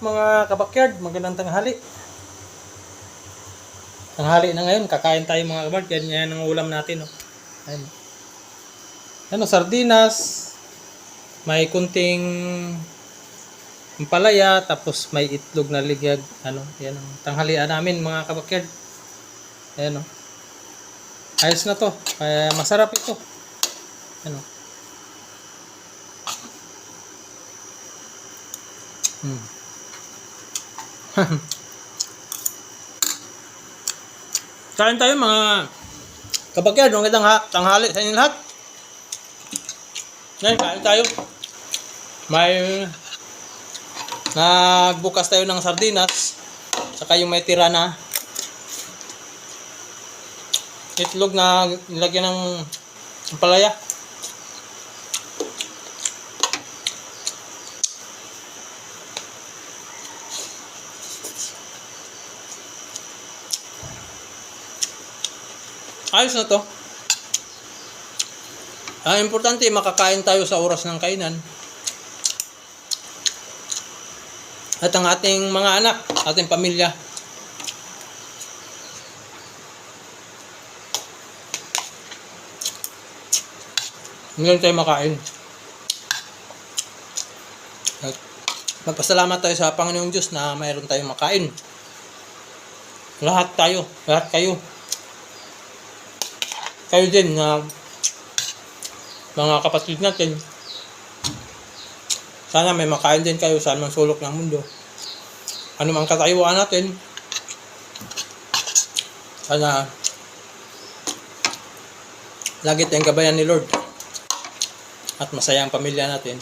mga kabakyard? Magandang tanghali. Tanghali na ngayon, kakain tayo mga kabakyard. Yan ang ulam natin. Oh. Ayun. Ano, sardinas. May kunting palaya, tapos may itlog na ligyag. Ano, yan ang tanghalian namin mga kabakyard. Ayan oh. Ayos na to. Kaya masarap ito. Ano. Hmm. Kain tayo mga kabagyan. Nung itang ha- tanghali sa inyo lahat. Ngayon, kain tayo. May nagbukas tayo ng sardinas. Saka yung may tira na itlog na nilagyan ng palaya. Ayos na to. Ang importante, makakain tayo sa oras ng kainan. At ang ating mga anak, ating pamilya. Ngayon tayo makain. At magpasalamat tayo sa Panginoong Diyos na mayroon tayong makain. Lahat tayo, lahat kayo. Kayo din na mga kapatid natin. Sana may makain din kayo sa anumang sulok ng mundo. Ano mang katayuan natin. Sana lagi tayong gabayan ni Lord at masaya ang pamilya natin.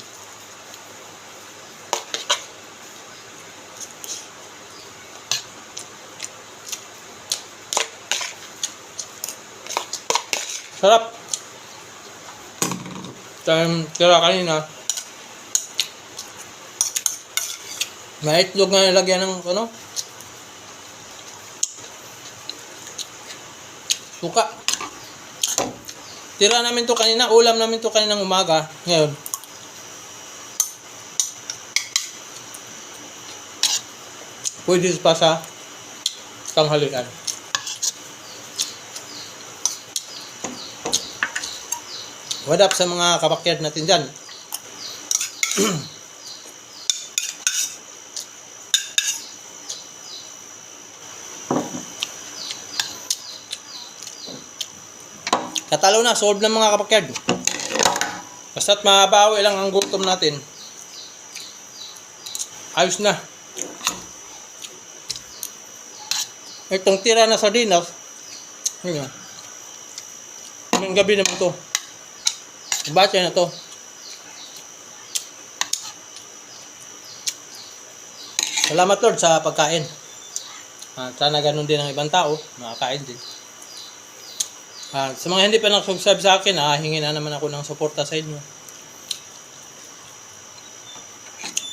Sarap. Tira kanina. May itlog nga nilagyan ng ano? Suka. Tira namin to kanina, ulam namin to kaninang umaga. Ngayon. Pwede pa sa tanghalian. What up sa mga kabakyard natin dyan? Katalo na, solve ng mga kapakyard. Basta't mabawi lang ang gutom natin. Ayos na. Itong tira na sardinas, yun nga. Ngayong gabi naman to. Batya na to. Salamat Lord sa pagkain. Ah, sana ganun din ang ibang tao, makakain din. Ah, sa mga hindi pa nakasubscribe sa akin, ah, hingi na naman ako ng suporta sa inyo.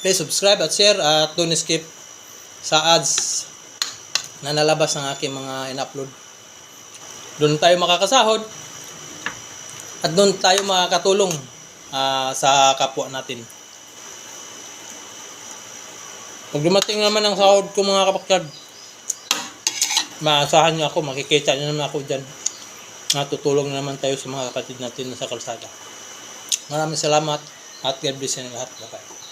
Please subscribe at share at don't skip sa ads na nalabas ng aking mga in-upload. Doon tayo makakasahod at doon tayo makakatulong ah, sa kapwa natin. Pag dumating naman ang sahod ko mga kapakyard, maasahan niyo ako, makikita niyo naman ako dyan natutulong naman tayo sa mga kapatid natin na sa kalsada. Maraming salamat at God bless sa lahat. Bye-bye.